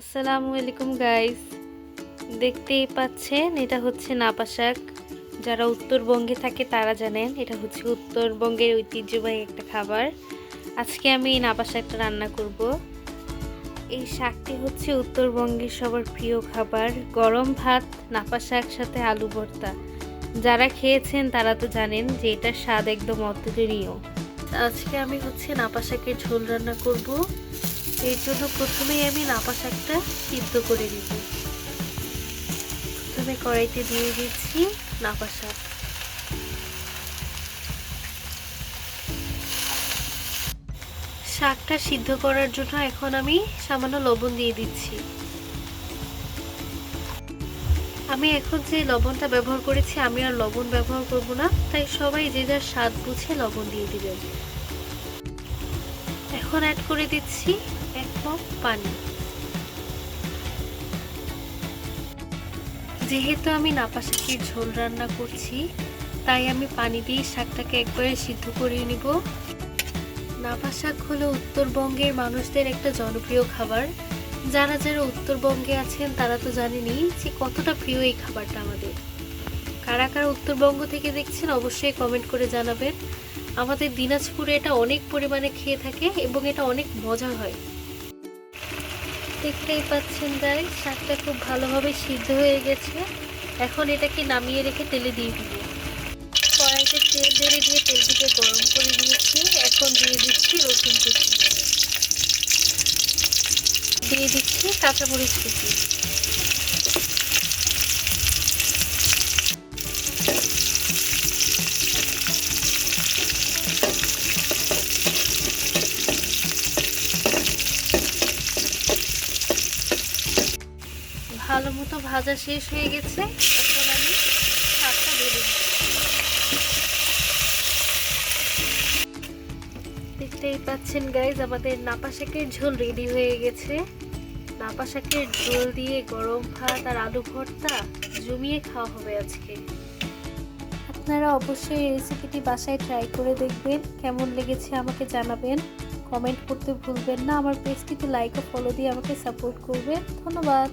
আসসালামু আলাইকুম গাইস দেখতেই পাচ্ছেন, এটা হচ্ছে নাপা শাক। যারা উত্তরবঙ্গে থাকে, তারা জানেন, এটা হচ্ছে উত্তরবঙ্গের ঐতিহ্যবাহী একটা খাবার। আজকে আমি এই নাপা শাকটা রান্না করব। এই শাকটি হচ্ছে উত্তরবঙ্গের সবার প্রিয় খাবার। গরম ভাত, নাপা শাক, সাথে আলু ভর্তা। যারা খেয়েছেন, তারা তো জানেন যে এটার স্বাদ একদম অতুলনীয়। আজকে আমি হচ্ছে নাপা শাকের ঝোল রান্না করব। এর জন্য প্রথমেই আমি নাপা শাকটা সিদ্ধ করে দিব প্রথমে কড়াইতে দিয়ে দিচ্ছি নাপা শাক। শাকটা সিদ্ধ করার জন্য এখন আমি সামান্য লবণ দিয়ে দিচ্ছি। আমি এখন যে লবণটা ব্যবহার করেছি, আমি আর লবণ ব্যবহার করব না, তাই সবাই যে যার স্বাদ বুঝে লবণ দিয়ে দিবেন। এখন অ্যাড করে দিচ্ছি এক মগ পানি। যেহেতু আমি নাপা শাকের ঝোল রান্না করছি, তাই আমি পানি দিয়ে শাকটাকে একবারে সিদ্ধ করিয়ে নিব। নাপা শাক হলো উত্তরবঙ্গের মানুষদের একটা জনপ্রিয় খাবার। যারা যারা উত্তরবঙ্গে আছেন, তারা তো জানেনই যে কতটা প্রিয় এই খাবারটা আমাদের। কারা কারা উত্তরবঙ্গ থেকে দেখছেন, অবশ্যই কমেন্ট করে জানাবেন। আমাদের দিনাজপুরে এটা অনেক পরিমাণে খেয়ে থাকে এবং এটা অনেক মজা হয়। দেখতেই পাচ্ছেন গাই শাকটা খুব ভালোভাবে সিদ্ধ হয়ে গেছে। এখন এটাকে নামিয়ে রেখে তেলে দিয়ে দিব। কড়াইতে তেল ধরে দিয়ে তেলটিকে গরম করে দিয়েছি। এখন দিয়ে দিচ্ছি রসুন কুচি। দিয়ে দিচ্ছি কাঁচামরিচ কুচি। ভালো মতো ভাজা শেষ হয়ে গেছে। এখন আমি শাকটা দিচ্ছি দেখতেই পাচ্ছেন গাইজ আমাদের নাপা শাকের ঝোল রেডি হয়ে গেছে। নাপা শাকের ঝোল দিয়ে গরম ভাত আর আলু ভর্তা জমিয়ে খাওয়া হবে আজকে। আপনারা অবশ্যই এই রেসিপিটি বাসায় ট্রাই করে দেখবেন। কেমন লেগেছে আমাকে জানাবেন। কমেন্ট করতে ভুলবেন না। আমার পেজটিতে লাইক ও ফলো দিয়ে আমাকে সাপোর্ট করবেন। ধন্যবাদ।